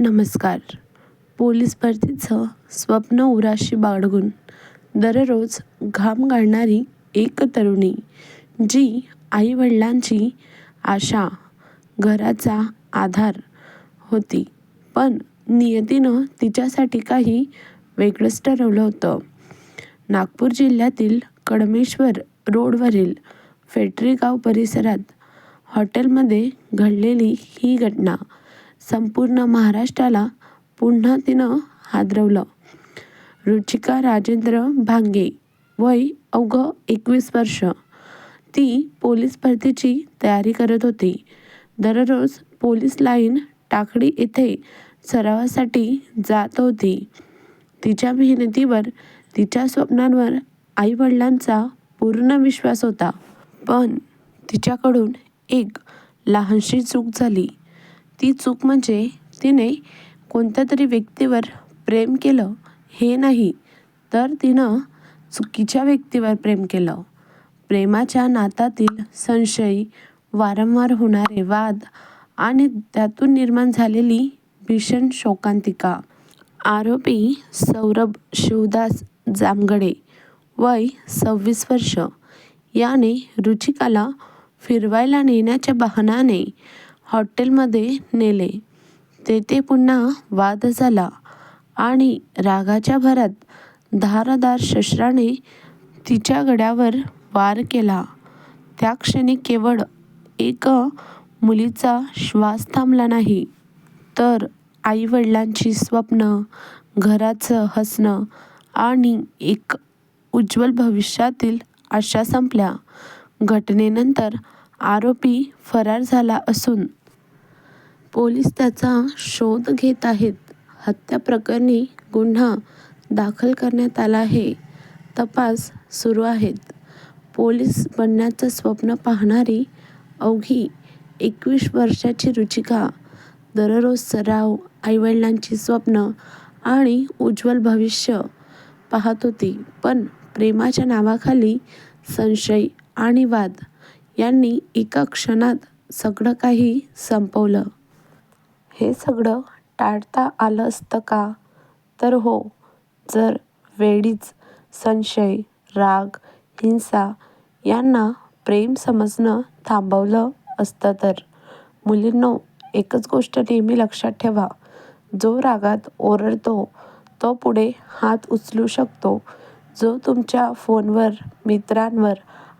नमस्कार. पोलीस भरतीचं स्वप्न उराशी बाळगून दररोज घाम गाळणारी एक तरुणी जी आईवडिलांची आशा घराचा आधार होती. पण नियतीनं तिच्यासाठी काही वेगळंच ठरवलं होतं. नागपूर जिल्ह्यातील कडमेश्वर रोडवरील फेटरीगाव परिसरात हॉटेलमध्ये घडलेली ही घटना संपूर्ण महाराष्ट्राला पुन्हा तिनं हादरवलं. रुचिका राजेंद्र भांगे वय अवघं एकवीस वर्ष. ती पोलीस भरतीची तयारी करत होती. दररोज पोलीस लाईन टाकडी येथे सरावासाठी जात होती. तिच्या मेहनतीवर तिच्या स्वप्नांवर आईवडिलांचा पूर्ण विश्वास होता. पण तिच्याकडून एक लहानशी चूक झाली. ती चूक म्हणजे तिने कोणत्या तरी व्यक्तीवर प्रेम केलं हे नाही तर तिनं चुकीच्या व्यक्तीवर प्रेम केलं. प्रेमाच्या नातातील संशय वारंवार होणारे वाद आणि त्यातून निर्माण झालेली भीषण शोकांतिका. आरोपी सौरभ शिवदास जामगडे वय सव्वीस वर्ष. याने रुचिकाला फिरवायला नेण्याच्या बहाण्याने हॉटेलमध्ये नेले. तेथे पुन्हा वाद झाला आणि रागाच्या भरात धारदार शस्त्राने तिच्या गळ्यावर वार केला. त्या क्षणी केवळ एक मुलीचा श्वास थांबला नाही तर आईवडिलांची स्वप्न घराचं हसणं आणि एक उज्ज्वल भविष्यातील आशा संपल्या. घटनेनंतर आरोपी फरार झाला असून पोलीस त्याचा शोध घेत आहेत. हत्या प्रकरणी गुन्हा दाखल करण्यात आला आहे. तपास सुरू आहेत. पोलीस बनण्याचं स्वप्न पाहणारी अवघी एकवीस वर्षाची रुचिका दररोज सराव आईवडिलांची स्वप्न आणि उज्ज्वल भविष्य पाहत होती. पण प्रेमाच्या नावाखाली संशय आणि वाद यांनी एका क्षणात सगळं काही संपवलं. हे सगळं टाळता आलं असतं का? तर हो जर वेळीच संशय राग हिंसा यांना प्रेम समजणं थांबवलं असतं तर? मुलींनो एकच गोष्ट नेहमी लक्षात ठेवा. जो रागात ओरडतो तो पुढे हात उचलू शकतो. जो तुमच्या फोनवर मित्रांवर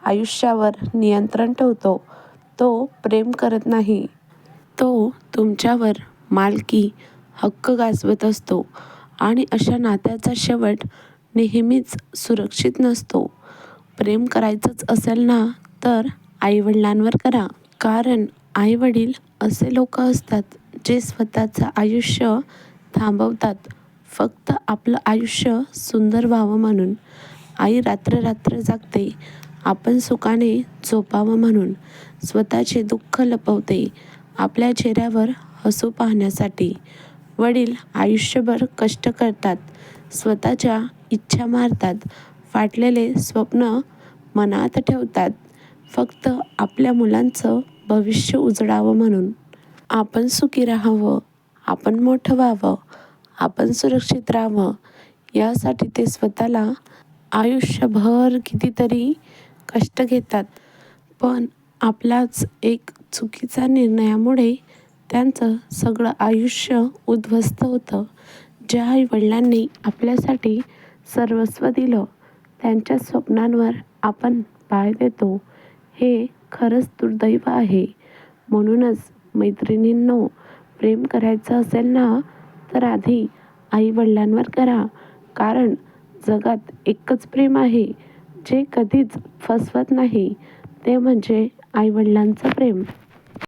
आयुष्यावर नियंत्रण ठेवतो तो प्रेम करत नाही. तो तुमच्यावर मालकी हक्क गाजवत असतो आणि अशा नात्याचा शेवट नेहमीच सुरक्षित नसतो. प्रेम करायचंच असेल ना तर आईवडिलांवर करा. कारण आईवडील असे लोक असतात जे स्वतःचं आयुष्य थांबवतात. फक्त आपलं आयुष्य सुंदर व्हावं म्हणून. आई रात्र रात्र जागते आपण सुखाने झोपावं म्हणून. स्वतःचे दुःख लपवते आपल्या चेहऱ्यावर हसू पाहण्यासाठी वडील आयुष्यभर कष्ट करतात. स्वतःच्या इच्छा मारतात. फाटलेले स्वप्न मनात ठेवतात. फक्त आपल्या मुलांचं भविष्य उजळावं म्हणून. आपण सुखी राहावं. आपण मोठं व्हावं. आपण सुरक्षित राहावं. यासाठी ते स्वतःला आयुष्यभर कितीतरी कष्ट घेतात. पण आपलाच एक चुकीचा निर्णयामुळे त्यांचं सगळं आयुष्य उद्ध्वस्त होतं. ज्या आईवडिलांनी आपल्यासाठी सर्वस्व दिलं त्यांच्या स्वप्नांवर आपण पाय देतो हे खरंच दुर्दैव आहे. म्हणूनच मैत्रिणींनो प्रेम करायचं असेल ना तर आधी आईवडिलांवर करा. कारण जगात एकच प्रेम आहे जे कधीच फसवत नाही. ते म्हणजे आईवडिलांचं प्रेम.